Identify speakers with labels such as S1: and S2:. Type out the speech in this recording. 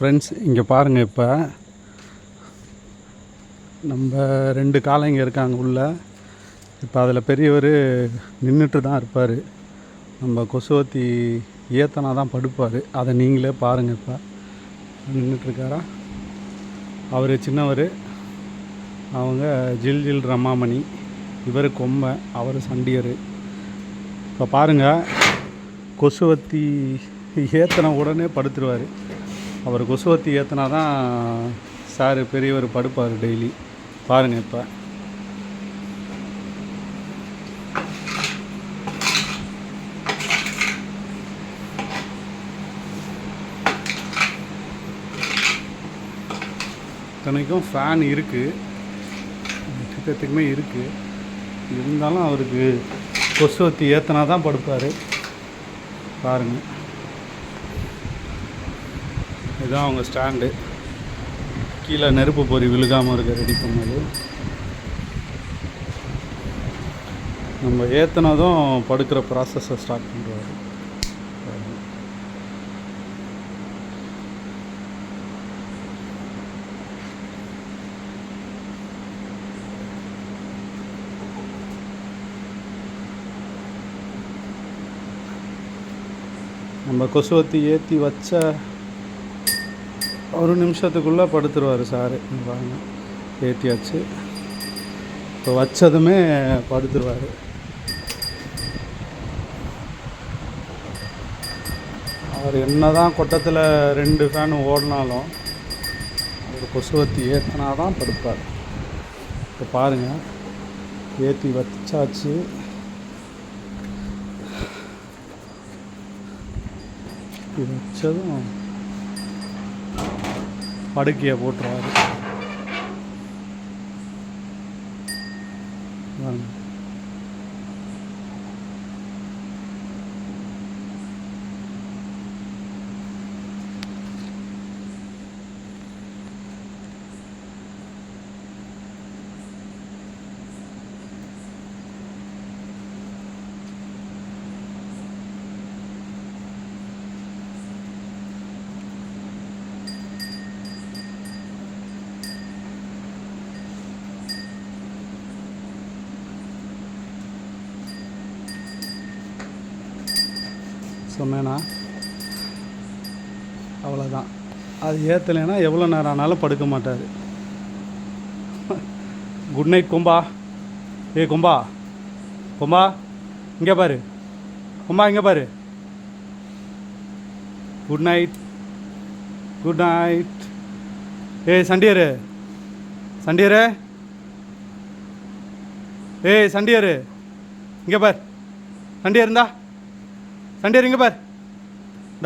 S1: Friends இங்கே பாருங்கள் இப்போ. நம்ம ரெண்டு காளைங்க இருக்காங்க உள்ளே. இப்போ அதில் பெரியவர் நின்றுட்டு தான் இருப்பார். நம்ம கொசுவத்தி ஏத்தனா தான் படுப்பார். அதை நீங்களே பாருங்கள் இப்போ. நின்றுட்டுருக்காரா அவர் சின்னவர். அவங்க ஜில் ஜில் ரமாமணி. இவர் கொம்பை அவர் சண்டியர். இப்போ பாருங்கள் கொசுவத்தி ஏத்தனை உடனே படுத்துருவார். அவர் கொசுவத்தி ஏற்றினா தான் சார் பெரியவர் படுப்பார் டெய்லி. பாருங்கள் இப்போ. இத்தனைக்கும் ஃபேன் இருக்குது ரெண்டு இருக்குது இருந்தாலும் அவருக்கு கொசுவத்தி ஏற்றினா தான் படுப்பார். பாருங்கள் இதுதான் அவங்க ஸ்டாண்டு. கீழே நெருப்பு பொறி விழுகாமல் இருக்க ரெடி பண்ணது. நம்ம ஏற்றினதும் படுக்கிற ப்ராசஸை ஸ்டார்ட் பண்ணுறாரு நம்ம கொசுவத்தி ஏற்றி வச்ச ஒரு நிமிஷத்துக்குள்ளே படுத்துருவார் சாரு. பாருங்க ஏற்றியாச்சு இப்போ வச்சதுமே படுத்துருவார். அவர் என்ன தான் கொட்டத்தில் ரெண்டு ஃபேன் ஓடினாலும் அவர் கொசுவத்தி ஏற்றினா தான் படுப்பார். இப்போ பாருங்கள் ஏற்றி வச்சாச்சு. வச்சதும் படுக்கையை போட்டுருவாரு. சொன்னேன்னா அவ்வளோதான் அது ஏற்றலைன்னா எவ்வளோ நேரம் ஆனாலும் படுக்க மாட்டார். Good night கொம்பா. ஏ கொம்பா. கொம்பா இங்கே பாரு. கொம்பா இங்கே பாரு. குட் நைட் குட் நைட் ஏய் சண்டியரு. சண்டியரு. ஏய் சண்டியரு. இங்கே பார். சண்டியர் இருந்தா? சண்டே இருங்க பார்.